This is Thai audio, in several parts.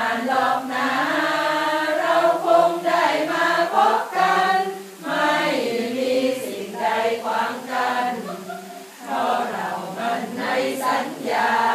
านหรอกนะเราคงได้มาพบกัน ไม่มีสิ่งใดขวางกัน เพราะเรามันในสัญญา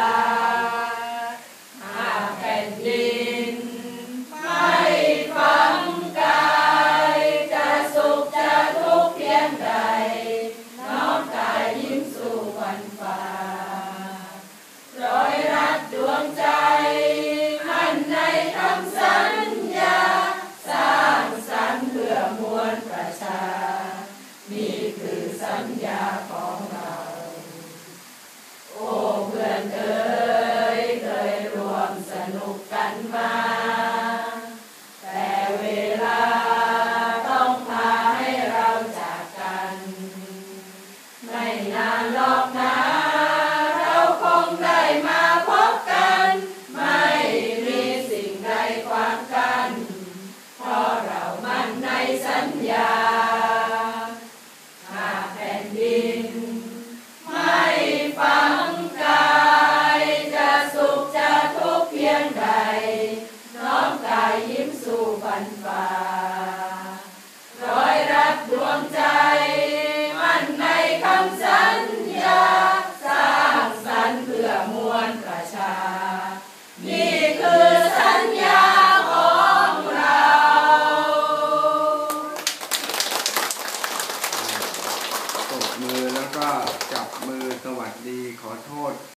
ญญาของเรา โอ้เพื่อนเอ๋ยเคยรวมสนุกกันมาแต่เวลาต้องพาให้เราจากกัน ไม่นานหรอกนะ ก็จับมือสวัสดีขอโทษ